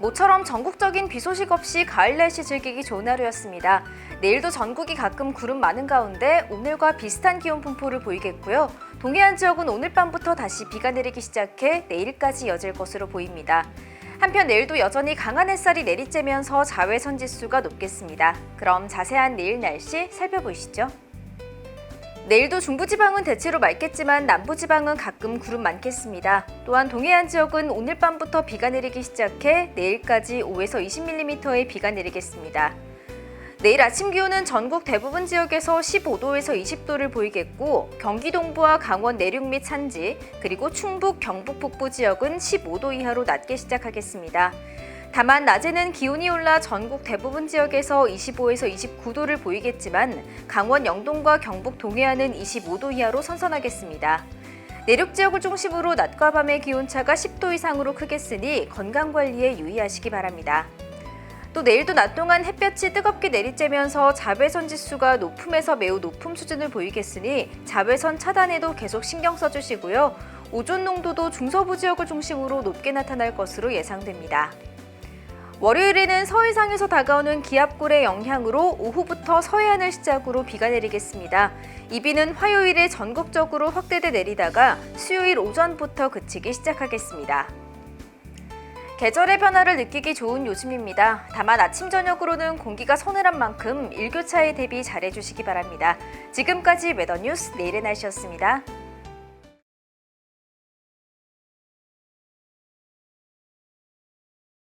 모처럼 전국적인 비 소식 없이 가을 날씨 즐기기 좋은 하루였습니다. 내일도 전국이 가끔 구름 많은 가운데 오늘과 비슷한 기온 분포를 보이겠고요. 동해안 지역은 오늘 밤부터 다시 비가 내리기 시작해 내일까지 이어질 것으로 보입니다. 한편 내일도 여전히 강한 햇살이 내리쬐면서 자외선 지수가 높겠습니다. 그럼 자세한 내일 날씨 살펴보시죠. 내일도 중부지방은 대체로 맑겠지만 남부지방은 가끔 구름 많겠습니다. 또한 동해안 지역은 오늘 밤부터 비가 내리기 시작해 내일까지 5에서 20mm의 비가 내리겠습니다. 내일 아침 기온은 전국 대부분 지역에서 15도에서 20도를 보이겠고 경기 동부와 강원 내륙 및 산지 그리고 충북 경북 북부 지역은 15도 이하로 낮게 시작하겠습니다. 다만 낮에는 기온이 올라 전국 대부분 지역에서 25에서 29도를 보이겠지만 강원 영동과 경북 동해안은 25도 이하로 선선하겠습니다. 내륙 지역을 중심으로 낮과 밤의 기온차가 10도 이상으로 크겠으니 건강 관리에 유의하시기 바랍니다. 또 내일도 낮 동안 햇볕이 뜨겁게 내리쬐면서 자외선 지수가 높음에서 매우 높음 수준을 보이겠으니 자외선 차단에도 계속 신경 써주시고요. 오존 농도도 중서부 지역을 중심으로 높게 나타날 것으로 예상됩니다. 월요일에는 서해상에서 다가오는 기압골의 영향으로 오후부터 서해안을 시작으로 비가 내리겠습니다. 이 비는 화요일에 전국적으로 확대돼 내리다가 수요일 오전부터 그치기 시작하겠습니다. 계절의 변화를 느끼기 좋은 요즘입니다. 다만 아침 저녁으로는 공기가 서늘한 만큼 일교차에 대비 잘해주시기 바랍니다. 지금까지 웨더뉴스 내일의 날씨였습니다.